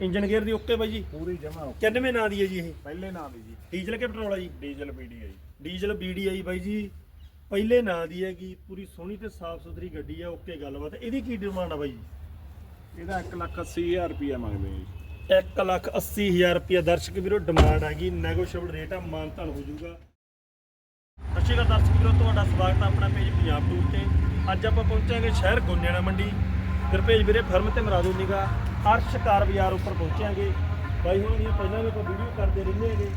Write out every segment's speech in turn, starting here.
Engine gear ਦੀ okay ਬਾਈ ਜੀ? ਪੂਰੀ ਜਮਾ 91 ਨਾਂ ਦੀ ਹੈ ਜੀ ਇਹ? ਪਹਿਲੇ ਨਾਂ ਦੀ ਜੀ। ਡੀਜ਼ਲ ਕਿ ਪੈਟਰੋਲ ਆ ਜੀ? ਡੀਜ਼ਲ ਪੀਡੀ ਹੈ ਜੀ। ਡੀਜ਼ਲ BDI ਬਾਈ ਜੀ। ਪਹਿਲੇ ਨਾਂ ਦੀ ਹੈਗੀ ਪੂਰੀ ਸੋਹਣੀ ਤੇ ਸਾਫ਼ ਸੁਥਰੀ ਗੱਡੀ ਆ ਓਕੇ ਗੱਲਬਾਤ। ਇਹਦੀ ਕੀ ਡਿਮਾਂਡ ਆ ਬਾਈ ਜੀ? ਇਹਦਾ 1 ਲੱਖ 80 ਹਜ਼ਾਰ ਰੁਪਇਆ ਮੰਗਦੇ ਆ ਜੀ। 1 ਲੱਖ 80 ਹਜ਼ਾਰ ਰੁਪਇਆ ਦਰਸ਼ਕ ਵੀਰੋ ਡਿਮਾਂਡ ਹੈਗੀ ਨੈਗੋਸ਼ੀਏਬਲ ਰੇਟ ਆ ਮਾਨਤਾਨ ਹੋ ਜਾਊਗਾ। ਸਤਿ ਸ਼੍ਰੀ ਅਕਾਲ ਦਰਸ਼ਕ ਵੀਰੋ ਤੁਹਾਡਾ ਸਵਾਗਤ ਹੈ ਆਪਣਾ ਪੇਜ ਪੰਜਾਬ ਟੂਰ ਤੇ। ਅੱਜ ਆਪਾਂ ਪਹੁੰਚਾਂਗੇ ਸ਼ਹਿਰ ਗੋਨਿਆਣਾ ਮੰਡੀ। ਗੁਰਪੇਜ ਵੀਰੇ ਫਰਮ ਤੇ ਮਰਾਦੂ ਨਿਗਾ ਅਰਸ਼ ਕਾਰ ਬਾਜ਼ਾਰ ਉੱਪਰ ਪਹੁੰਚਾਂਗੇ। ਬਾਈ ਹੁਣ ਦੀਆਂ ਪਹਿਲਾਂ ਵੀ ਆਪਾਂ ਵੀਡੀਓ ਕਰਦੇ ਰਹਿੰਦੇ ਹੈਗੇ।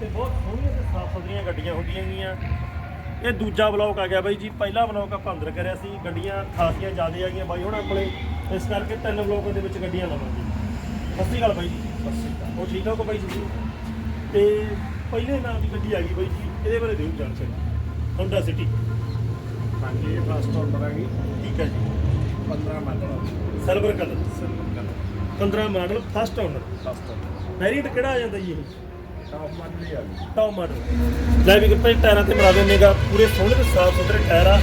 ਤੇ ਬਹੁਤ ਸੋਹਣੀਆਂ ਤੇ ਸਾਫ਼ ਸੁਥਰੀਆਂ ਗੱਡੀਆਂ ਹੁੰਦੀਆਂ ਗੀਆਂ ਇਹ ਦੂਜਾ ਬਲੌਕ ਆ ਗਿਆ ਬਾਈ ਜੀ। ਪਹਿਲਾ ਬਲੌਕ ਆਪਾਂ ਅੰਦਰ ਕਰਿਆ ਸੀ। ਗੱਡੀਆਂ ਖਾਸੀਆਂ ਜ਼ਿਆਦਾ ਆ ਗਈਆਂ। ਬਾਈ ਹੁਣਾਂ ਕੋਲੇ ਇਸ ਕਰਕੇ ਤਿੰਨ ਬਲੌਕ ਦੇ ਵਿੱਚ ਗੱਡੀਆਂ ਲਵਾਂਗੇ। ਸਤਿ ਸ਼੍ਰੀ ਅਕਾਲ ਬਾਈ ਜੀ। ਸਤਿ ਸ਼੍ਰੀ ਅਕਾਲ। ਉਹ ਠੀਕ ਠਾਕ ਬਾਈ ਜੀ? ਤੇ ਪਹਿਲੇ ਨਾਮ ਦੀ ਗੱਡੀ ਆ ਗਈ ਬਾਈ ਜੀ। ਇਹਦੇ ਬਾਰੇ ਦਿਓ ਜਾਣਕਾਰੀ ਹੋਂਡਾ ਸਿਟੀ ਹਾਂਜੀ ਇਹ ਫਸਟ ਆਰਡਰ ਹੈਗੀ ਠੀਕ ਹੈ ਜੀ। 15 model silver colour silver colour 15 model first owner variant ਕਿਹੜਾ ਆ ਜਾਂਦਾ ਜੀ ਇਹ? ਟਾਪ ਮਾਡਲ ਹੀ ਆ ਟੌਪ ਮਾਡਲ ਲੈ ਵੀ ਜੀ ਟਾਇਰਾਂ ਤੇ ਮਰਾ ਦਿੰਨੇਗਾ ਪੂਰੇ ਸੋਹਣੇ ਤੇ ਸਾਫ਼ ਸੁਥਰੇ ਟਾਇਰ ਆ।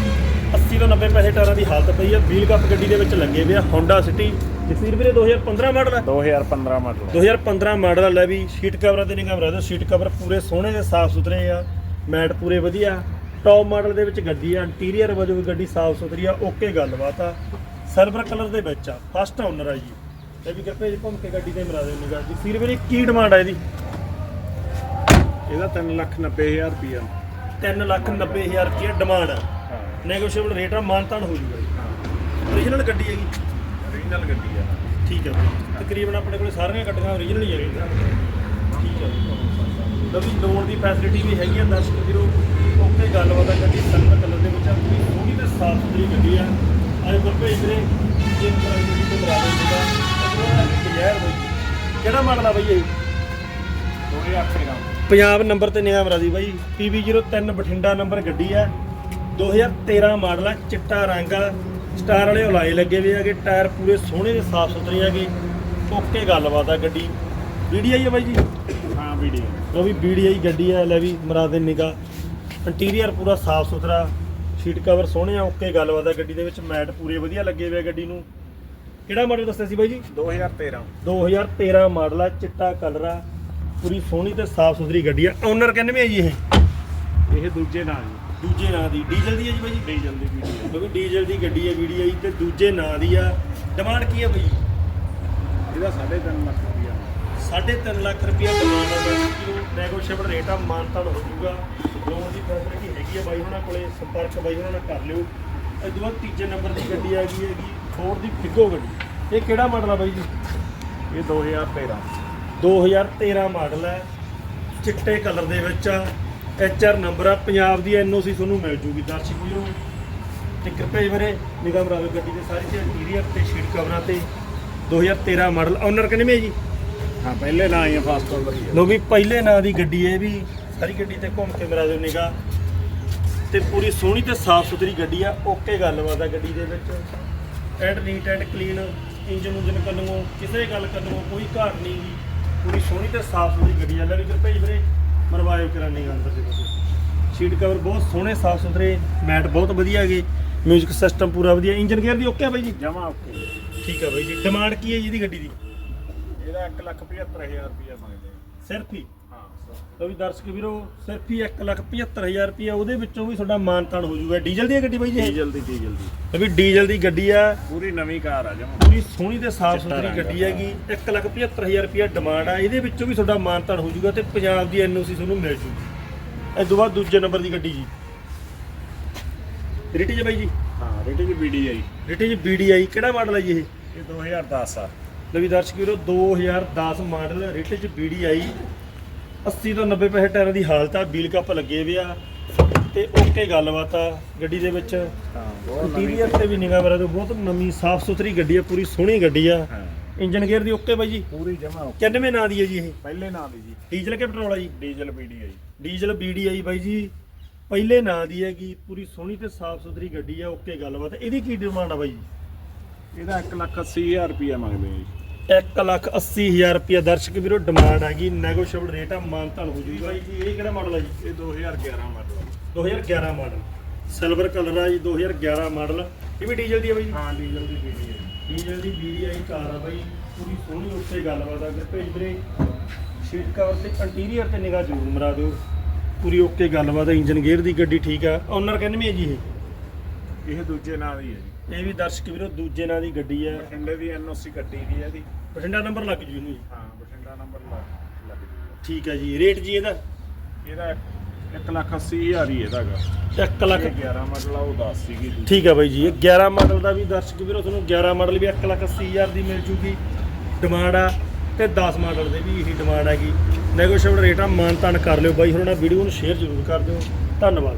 80 ਤੋਂ 90 ਪੈਸੇ ਟਾਇਰਾਂ ਦੀ ਹਾਲਤ ਪਈ ਆ। ਵੀਲ ਕੱਪ ਗੱਡੀ ਦੇ ਵਿੱਚ ਲੱਗੇ ਹੋਏ ਆ ਹੋਂਡਾ ਸਿਟੀ ਜਸਵੀਰ ਵੀਰੇ 2015 ਮਾਡਲ ਆ। 2015 ਮਾਡਲ 2015 ਮਾਡਲ ਆ। ਲੈ ਵੀ ਸ਼ੀਟ ਕਵਰਾਂ ਤੇ ਨਿਗਾਹ ਮਾਰਦਾ ਸ਼ੀਟ ਕਵਰ ਪੂਰੇ ਸੋਹਣੇ ਤੇ ਸਾਫ਼ ਸੁਥਰੇ ਆ। ਮੈਟ ਪੂਰੇ ਵਧੀਆ। ਟੌਪ ਮਾਡਲ ਦੇ ਵਿੱਚ ਗੱਡੀ ਆ। ਇੰਟੀਰੀਅਰ ਵਜੋਂ ਵੀ ਗੱਡੀ ਸਾਫ਼ ਸੁਥਰੀ ਆ। ਓਕੇ ਗੱਲਬਾਤ ਆ। ਸਿਲਵਰ ਕਲਰ ਦੇ ਵਿੱਚ ਆ। ਫਸਟ ਓਨਰ ਆ ਜੀ। ਇਹ ਵੀ ਕਿਰਪੇ ਜੀ ਘੁੰਮ ਕੇ ਗੱਡੀ ਤੇ ਮਰਾ ਦੇ ਨਿਗਾਹ ਜੀ ਫਿਰ ਵੀਰੇ ਕੀ ਡਿਮਾਂਡ ਆ ਇਹਦੀ? ਇਹਦਾ 3 ਲੱਖ 90 ਹਜ਼ਾਰ ਰੁਪਇਆ 3 ਲੱਖ 90 ਹਜ਼ਾਰ ਰੁਪਏ ਡਿਮਾਂਡ ਆ। ਹਾਂ। ਨੈਗੋਸ਼ੀਏਬਲ ਰੇਟ ਆ ਮਾਨਤਾਨ ਹੋ ਜੂਗਾ ਓਰੀਜਨਲ ਗੱਡੀ ਹੈਗੀ। ਓਰੀਜਨਲ ਗੱਡੀ ਆ। ਠੀਕ ਹੈ ਬਾਈ ਤਕਰੀਬਨ ਆਪਣੇ ਕੋਲੇ ਸਾਰੀਆਂ ਗੱਡੀਆਂ ਓਰੀਜਨਲ ਹੀ ਹੈਗੀਆਂ ਠੀਕ ਹੈ ਲਵੀ ਲੋਨ ਦੀ ਫੈਸਿਲਿਟੀ ਵੀ ਹੈਗੀ ਆ ਦਰਸ਼ਕ ਵੀਰੋ। ਓਕੇ ਗੱਲਬਾਤ ਆ ਗੱਡੀ ਸਿਲਵਰ ਕਲਰ ਦੇ ਵਿੱਚ ਆ। ਪੂਰੀ ਸੋਹਣੀ ਤੇ ਸਾਫ਼ ਸੁਥਰੀ ਗੱਡੀ ਆ। ਅੱਜ ਗੁਰਪ੍ਰੀਤ ਵੀਰੇ ਜੇ ਗੱਡੀ ਤੇ ਬਰਾ ਦੇ ਸੀਗਾ। ਬਾਈ ਕਿਹੜਾ ਮਾਡਲ ਆ ਬਾਈ ਇਹ? 2013 ਪੰਜਾਬ ਨੰਬਰ ਤੇ ਨਿਗਾਹ ਮਰਾਦੀ ਬਾਈ। PB03 ਬਠਿੰਡਾ ਨੰਬਰ ਗੱਡੀ ਆ। 2013 ਮਾਡਲ ਆ ਚਿੱਟਾ ਰੰਗ ਆ। ਸਟਾਰ ਵਾਲੇ ਉਲਾਏ ਲੱਗੇ ਹੋਏ ਆਗੇ ਟਾਇਰ ਪੂਰੇ ਸੋਹਣੇ ਤੇ ਸਾਫ਼ ਸੁਥਰੇ ਆਗੇ ਓਕੇ ਗੱਲਬਾਤ ਆ ਗੱਡੀ। ਵੀਡੀਆਈ ਆ ਬਾਈ ਜੀ? ਹਾਂ ਵੀਡੀਓ। ਉਹ ਵੀ ਵੀਡੀਆਈ ਗੱਡੀ ਆ ਲੈ ਵੀ ਮਰਾਦੇ ਨਿਗਾ ਇੰਟੀਰੀਅਰ ਪੂਰਾ ਸਾਫ਼ ਸੁਥਰਾ ਸੀਟ ਕਵਰ ਸੋਹਣੇ ਆ ਓਕੇ ਗੱਲਬਾਤ ਆ ਗੱਡੀ ਦੇ ਵਿੱਚ। ਮੈਟ ਪੂਰੇ ਵਧੀਆ ਲੱਗੇ ਹੋਏ ਆ ਗੱਡੀ ਨੂੰ। ਕਿਹੜਾ ਮਾਡਲ ਦੱਸਿਆ ਸੀ ਬਾਈ ਜੀ? 2013 2013 ਮਾਡਲ ਆ ਚਿੱਟਾ ਕਲਰ ਆ ਪੂਰੀ ਸੋਹਣੀ ਤੇ ਸਾਫ਼ ਸੁਥਰੀ ਗੱਡੀ ਆ। ਓਨਰ ਕਹਿੰਦੇ ਆ ਜੀ ਇਹ? ਇਹ ਦੂਜੇ ਨਾਂ ਜੀ ਦੂਜੇ ਨਾਂ ਦੀ। ਡੀਜ਼ਲ ਦੀ ਹੈ ਜੀ ਬਾਈ ਜੀ? ਡੀਜ਼ਲ ਦੀ ਵੀਡੀਓ। ਕਿਉਂਕਿ ਡੀਜ਼ਲ ਦੀ ਗੱਡੀ ਹੈ ਵੀਡੀਆਈ ਤੇ ਦੂਜੇ ਨਾਂ ਦੀ ਆ। ਡਿਮਾਂਡ ਕੀ ਹੈ ਬਾਈ ਇਹਦਾ 3.5 ਲੱਖ ਰੁਪਇਆ 3.5 ਲੱਖ ਰੁਪਇਆ ਡਿਮਾਂਡ ਆ ਬਾਈ ਕਿਲੋ ਨੈਗੋਸ਼ੀਏਬਲ ਰੇਟ ਆ ਮਾਨਤਾਨ ਹੋ ਜਾਊਗਾ। ਲੋਨ ਦੀ ਫੈਸਿਲਿਟੀ ਹੈਗੀ ਆ ਬਾਈ ਉਹਨਾਂ ਕੋਲੇ ਸੰਪਰਕ ਬਾਈ ਉਹਨਾਂ ਨਾਲ ਕਰ ਲਿਓ। ਇਹ ਤੋਂ ਬਾਅਦ ਤੀਜੇ ਨੰਬਰ ਦੀ ਗੱਡੀ ਆ ਗਈ ਹੈਗੀ। ਫੋਰਡ ਦੀ ਫਿਗੋ ਗੱਡੀ ਇਹ ਕਿਹੜਾ ਮਾਡਲ ਆ ਬਾਈ ਜੀ? ਇਹ 2013 2013 ਮਾਡਲ ਹੈ। ਚਿੱਟੇ ਕਲਰ ਦੇ ਵਿੱਚ ਆ। ਐਚਆਰ ਨੰਬਰ ਆ। ਪੰਜਾਬ ਦੀ ਐਨਓਸੀ ਤੁਹਾਨੂੰ ਮਿਲ ਜੂਗੀ। ਦਰਸ਼ਕ ਵੀਰੋ ਤੇ ਕਿਰਪਾ ਜੀ ਵੀਰੇ ਨਿਗਾਹ ਬਰਾਬਰ ਗੱਡੀ ਦੇ ਸਾਰੇ ਤੇ ਇੰਟੀਰੀਅਰ ਤੇ ਸ਼ੀਟ ਕਵਰਾਂ ਤੇ 2013 ਮਾਡਲ ਓਨਰ ਕਿੰਨੇ ਮੇ ਜੀ? ਹਾਂ ਪਹਿਲੇ ਨਾਂ ਹੀ ਫਸਟ ਆਰਡਰ ਹੀ ਆ। ਲੋ ਵੀ ਪਹਿਲੇ ਨਾਂ ਦੀ ਗੱਡੀ ਇਹ ਵੀ ਸਾਰੀ ਗੱਡੀ ਤੇ ਘੁੰਮ ਕੇ ਮਰਾ ਦਿਓ ਨਿਗਾਹ। ਤੇ ਪੂਰੀ ਸੋਹਣੀ ਤੇ ਸਾਫ਼ ਸੁਥਰੀ ਗੱਡੀ ਆ। ਓਕੇ ਗੱਲਬਾਤ ਆ ਗੱਡੀ ਦੇ ਵਿੱਚ। And neat and clean engine ਉਂਜਨ ਕੰਨੋਂ ਕਿਸੇ ਗੱਲ ਕੰਨੋਂ ਕੋਈ ਘਾਟ ਨਹੀਂ ਗੀ ਪੂਰੀ ਸੋਹਣੀ ਤੇ ਸਾਫ਼ ਸੁਥਰੀ ਗੱਡੀ ਆ। ਲੈ ਵੀ ਕਰ ਭੇਜ ਵੀਰੇ ਮਰਵਾਇਓ ਕਰਾਨੀ ਅੰਦਰ ਦੇ ਸੀਟ ਕਵਰ ਬਹੁਤ ਸੋਹਣੇ ਸਾਫ਼ ਸੁਥਰੇ ਮੈਟ ਬਹੁਤ ਵਧੀਆ ਹੈਗੇ। 뮤직 ਸਿਸਟਮ ਪੂਰਾ ਵਧੀਆ। ਇੰਜਨ ਗੇਅਰ ਦੀ ਓਕੇ ਆ ਬਾਈ ਜੀ? ਜਮਾ ਓਕੇ ਠੀਕ ਆ ਬਾਈ ਜੀ। ਡਿਮਾਂਡ ਕੀ ਹੈ ਜੀ ਇਹਦੀ ਗੱਡੀ ਦੀ? ਇਹਦਾ 1 ਲੱਖ 75000 ਰੁਪਇਆ ਮੰਗਦੇ ਸਿਰਫ ਹੀ? ਹਾਂ ਸਰ ਲੋ ਵੀ ਦਰਸ਼ਕ ਵੀਰੋ ਸਿਰਫ ਹੀ 175000 ਰੁਪਏ ਉਹਦੇ ਵਿੱਚੋਂ ਵੀ ਤੁਹਾਡਾ ਮਾਨਤਾਨ ਹੋ ਜਾਊਗਾ। ਡੀਜ਼ਲ ਦੀ ਹੈ ਗੱਡੀ ਬਾਈ ਜੀ ਇਹ? ਡੀਜ਼ਲ ਦੀ ਡੀਜ਼ਲ ਦੀ। ਲਓ ਵੀ ਡੀਜ਼ਲ ਦੀ ਗੱਡੀ ਆ। ਪੂਰੀ ਨਵੀਂ ਕਾਰ ਆ ਜਮਾ। ਪੂਰੀ ਸੋਹਣੀ ਤੇ ਸਾਫ਼ ਚਿੱਟਾ ਸੁਥਰੀ ਰੰਗ ਗੱਡੀ। ਹੈਗੀ। 175000 ਰੁਪਏ ਡਿਮਾਂਡ ਆ। ਇਹਦੇ ਵਿੱਚੋਂ ਵੀ ਤੁਹਾਡਾ ਮਾਨਤਾਨ ਹੋ ਜਾਊਗਾ ਤੇ ਪੰਜਾਬ ਦੀ ਐਨਓਸੀ ਤੁਹਾਨੂੰ ਮਿਲ ਜੂਗੀ। ਇਸ ਤੋਂ ਬਾਅਦ ਦੂਜੇ ਨੰਬਰ ਦੀ ਗੱਡੀ ਜੀ। ਰਿਟੀ ਜੀ ਬਾਈ ਜੀ? ਹਾਂ ਰੇਟ ਦੀ ਵੀਡੀ ਆਈ। ਰਿਟੀ ਜੀ BDI ਕਿਹੜਾ ਮਾਡਲ ਹੈ ਜੀ ਇਹ? ਇਹ 2010 ਆ। ਲਓ ਵੀ ਦਰਸ਼ਕ ਵੀਰੋ 2010 ਮਾਡਲ ਰਿਟੀ ਚ BDI 80 ਤੋਂ 90 ਪੈਸੇ ਟਾਇਰਾਂ ਦੀ ਹਾਲਤ ਆ ਵੀਲ ਕੱਪ ਲੱਗੇ ਹੋਏ ਆ ਤੇ ਓਕੇ ਗੱਲਬਾਤ ਆ ਗੱਡੀ ਦੇ ਵਿੱਚ। ਹਾਂ ਬਹੁਤ ਇੰਟੀਰੀਅਰ ਤੇ ਵੀ ਨਿਗਾਹ ਮਾਰਾ ਦਿਓ ਬਹੁਤ ਨਵੀਂ ਸਾਫ਼ ਸੁਥਰੀ ਗੱਡੀ ਆ ਪੂਰੀ ਸੋਹਣੀ ਗੱਡੀ ਆ। ਇੰਜਨ ਗੇਅਰ ਦੀ ਓਕੇ ਬਾਈ ਜੀ? ਪੂਰੀ ਜਮਾ ਓਕੇ। 91 ਨਾਂ ਦੀ ਹੈ ਜੀ ਇਹ? ਪਹਿਲੇ ਨਾਂ ਦੀ ਜੀ। ਡੀਜ਼ਲ ਕਿ ਪੈਟਰੋਲ ਆ ਜੀ? ਡੀਜ਼ਲ ਵੀਡੀ ਆਈ ਡੀਜ਼ਲ BDI ਬਾਈ ਜੀ। ਪਹਿਲੇ ਨਾਂ ਦੀ ਹੈਗੀ ਪੂਰੀ ਸੋਹਣੀ ਤੇ ਸਾਫ਼ ਸੁਥਰੀ ਗੱਡੀ ਆ ਓਕੇ ਗੱਲਬਾਤ ਇਹਦੀ ਕੀ ਡਿਮਾਂਡ ਆ ਬਾਈ ਜੀ? ਇਹਦਾ 1 ਲੱਖ 80 ਹਜ਼ਾਰ ਰੁਪਇਆ ਮੰਗਦੇ ਆ ਜੀ। 1 ਲੱਖ 80 ਹਜ਼ਾਰ ਰੁਪਏ ਦਰਸ਼ਕ ਵੀਰੋ ਡਿਮਾਂਡ ਹੈਗੀ ਨੈਗੋਸ਼ੀਏਬਲ ਰੇਟ ਆ ਮਾਨਤਾਨ ਹੋ ਜੂਗਾ। ਬਾਈ ਜੀ ਇਹ ਕਿਹੜਾ ਮਾਡਲ ਆ ਜੀ? ਇਹ 2011 ਮਾਡਲ 2011 ਮਾਡਲ ਸਿਲਵਰ ਕਲਰ ਆ ਜੀ 2011 ਮਾਡਲ ਇਹ ਵੀ ਡੀਜ਼ਲ ਦੀ ਆ ਬਾਈ ਜੀ? ਹਾਂ ਡੀਜ਼ਲ ਦੀ ਵੀਡੀ ਆਈ ਡੀਜ਼ਲ ਦੀ BDI ਕਾਰ ਆ ਬਾਈ। ਪੂਰੀ ਸੋਹਣੀ ਉੱਤੇ ਗੱਲਬਾਤ ਆ। ਗੁਰਪ੍ਰੀਤ ਵੀਰੇ ਸੀਟ ਕਵਰ ਤੇ ਇੰਟੀਰੀਅਰ ਤੇ ਨਿਗਾਹ ਜ਼ਰੂਰ ਮਰਾ ਦਿਓ। ਪੂਰੀ ਓਕੇ ਗੱਲਬਾਤ ਆ ਇੰਜਨ ਗੇਅਰ ਦੀ ਗੱਡੀ ਠੀਕ ਆ। ਓਨਰ ਕਹਿੰਦੇ ਹੈ ਜੀ ਇਹ? ਇਹ ਦੂਜੇ ਨਾਂ ਦੀ ਹੈ ਜੀ। ਇਹ ਵੀ ਦਰਸ਼ਕ ਵੀਰੋ ਦੂਜੇ ਨਾਂ ਦੀ ਗੱਡੀ ਆ। ਬਠਿੰਡੇ ਦੀ ਐਨਓਸੀ ਕੱਟੀ ਦੀ ਹੈ ਇਹਦੀ ਬਠਿੰਡਾ ਨੰਬਰ ਲੱਗ ਜੂ ਇਹਨੂੰ ਜੀ। ਹਾਂ ਬਠਿੰਡਾ ਨੰਬਰ ਲੱਗ ਲੱਗ ਜੂਗਾ ਠੀਕ ਹੈ ਜੀ ਰੇਟ ਜੀ ਇਹਦਾ? ਇਹਦਾ 1 ਲੱਖ 80 ਹਜ਼ਾਰ ਹੀ ਇਹਦਾ ਹੈਗਾ 1 ਲੱਖ ਇਹ 11 ਮਾਡਲ ਆ ਉਹ 10 ਸੀਗੀ ਦੂਜੀ। ਠੀਕ ਹੈ ਬਾਈ ਜੀ ਇਹ 11 ਮਾਡਲ ਦਾ ਵੀ ਦਰਸ਼ਕ ਵੀਰੋ ਤੁਹਾਨੂੰ 11 ਮਾਡਲ ਵੀ 1 ਲੱਖ 80 ਹਜ਼ਾਰ ਦੀ ਮਿਲ ਜੂਗੀ। ਡਿਮਾਂਡ ਆ ਤੇ 10 ਮਾਡਲ ਦੇ ਵੀ ਇਹੀ ਡਿਮਾਂਡ ਹੈਗੀ। ਨੈਗੋਸ਼ੀਏਬਲ ਰੇਟ ਆ ਮਾਨ ਤਾਨ ਕਰ ਲਿਓ ਬਾਈ ਹੋਰਾਂ ਨਾਲ ਵੀਡੀਓ ਨੂੰ ਸ਼ੇਅਰ ਜ਼ਰੂਰ ਕਰ ਦਿਓ। ਧੰਨਵਾਦ।